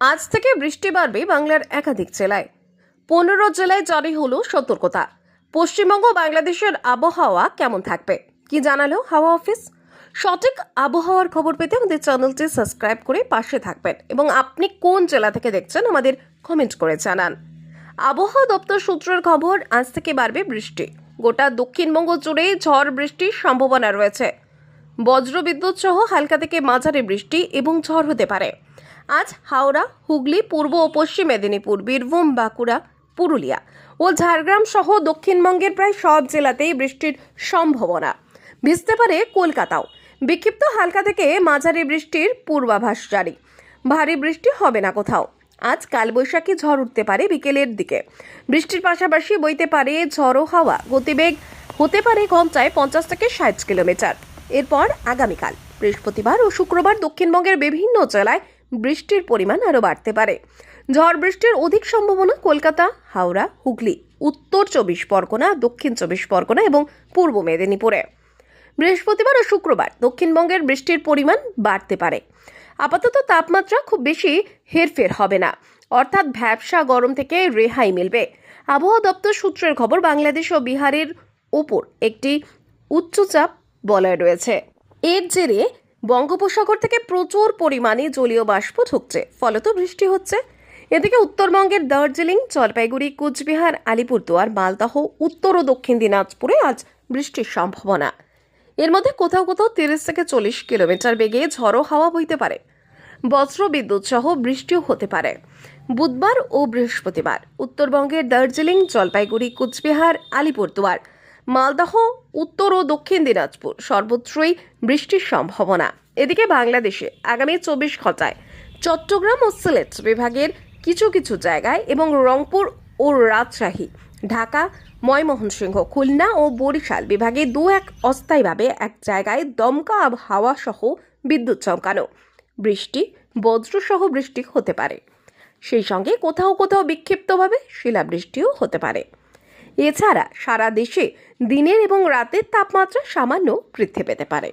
আজ থেকে বৃষ্টি বাড়বে বাংলার একাধিক জেলায়। পনেরো জেলায় জারি হলো সতর্কতা। পশ্চিমবঙ্গ বাংলাদেশের আবহাওয়া কেমন থাকবে? কি জানালো হাওয়া অফিস? সঠিক আবহাওয়ার খবর পেতে আমাদের চ্যানেলটি সাবস্ক্রাইব করে পাশে থাকবেন এবং আপনি কোন জেলা থেকে দেখছেন আমাদের কমেন্ট করে জানান। আবহাওয়া দপ্তর সূত্রের খবর, আজ থেকে বাড়বে বৃষ্টি। গোটা দক্ষিণবঙ্গ জুড়ে ঝড় বৃষ্টির সম্ভাবনা রয়েছে। বজ্রবিদ্যুৎ সহ হালকা থেকে মাঝারি বৃষ্টি এবং ঝড় হতে পারে। আজ হাওড়া, হুগলি, পূর্ব ও পশ্চিম মেদিনীপুর, বীরভূম, বাঁকুড়া, পুরুলিয়া ও ঝাড়গ্রাম সহ দক্ষিণবঙ্গের প্রায় সব জেলাতেই বৃষ্টির সম্ভাবনা। ভিজতে পারে কলকাতাও। বিক্ষিপ্ত হালকা থেকে মাঝারি বৃষ্টির পূর্বাভাস জারি। ভারী বৃষ্টি হবে না কোথাও। আজ কালবৈশাখী ঝড় উঠতে পারে বিকেলের দিকে। বৃষ্টির পাশাপাশি বইতে পারে ঝড়ো হাওয়া। গতিবেগ হতে পারে ঘন্টায় পঞ্চাশ থেকে ষাট কিলোমিটার। এরপর আগামীকাল, বৃহস্পতিবার ও শুক্রবার দক্ষিণবঙ্গের বিভিন্ন জেলায় বৃষ্টির পরিমাণ আরও বাড়তে পারে। ঝড় বৃষ্টির অধিক সম্ভাবনা কলকাতা, হাওড়া, হুগলি, উত্তর চব্বিশ পরগনা, দক্ষিণ চব্বিশ পরগনা এবং পূর্ব মেদিনীপুরে। বৃহস্পতিবার ও শুক্রবার দক্ষিণবঙ্গের বৃষ্টির পরিমাণ বাড়তে পারে। আপাতত তাপমাত্রা খুব বেশি হেরফের হবে না। অর্থাৎ ভ্যাবসা গরম থেকে রেহাই মিলবে। আবহাওয়া দপ্তর সূত্রের খবর, বাংলাদেশ ও বিহারের ওপর একটি উচ্চচাপ বলয় রয়েছে। এর জেরে বঙ্গোপসাগর থেকে প্রচুর পরিমাণে জলীয় বাষ্প ঢুকছে। ফলত বৃষ্টি হচ্ছে। এদিকে উত্তরবঙ্গের দার্জিলিং, জলপাইগুড়ি, কুচবিহার, আলিপুরদুয়ার, মালদহ, উত্তর ও দক্ষিণ দিনাজপুরে আজ বৃষ্টির সম্ভাবনা। এর মধ্যে কোথাও কোথাও তিরিশ থেকে চল্লিশ কিলোমিটার বেগে ঝড়ো হাওয়া বইতে পারে। বজ্র বিদ্যুৎ সহ বৃষ্টিও হতে পারে। বুধবার ও বৃহস্পতিবার উত্তরবঙ্গের দার্জিলিং, জলপাইগুড়ি, কুচবিহার, আলিপুরদুয়ার মালদহ, উত্তর ও দক্ষিণ দিনাজপুর সর্বত্রই বৃষ্টির সম্ভাবনা। এদিকে বাংলাদেশে আগামী চব্বিশ ঘন্টায় চট্টগ্রাম ও সিলেট বিভাগের কিছু কিছু জায়গায় এবং রংপুর ও রাজশাহী, ঢাকা ময়মোহনসিংহ খুলনা ও বরিশাল বিভাগে দু এক অস্থায়ীভাবে এক জায়গায় দমকা হাওয়া সহ বিদ্যুৎ চমকানো। বৃষ্টি, বজ্রসহ বৃষ্টি হতে পারে। সেই সঙ্গে কোথাও কোথাও বিক্ষিপ্তভাবে শিলাবৃষ্টিও হতে পারে। এছাড়া সারা দেশে দিনের এবং রাতের তাপমাত্রা সামান্য বৃদ্ধি পেতে পারে।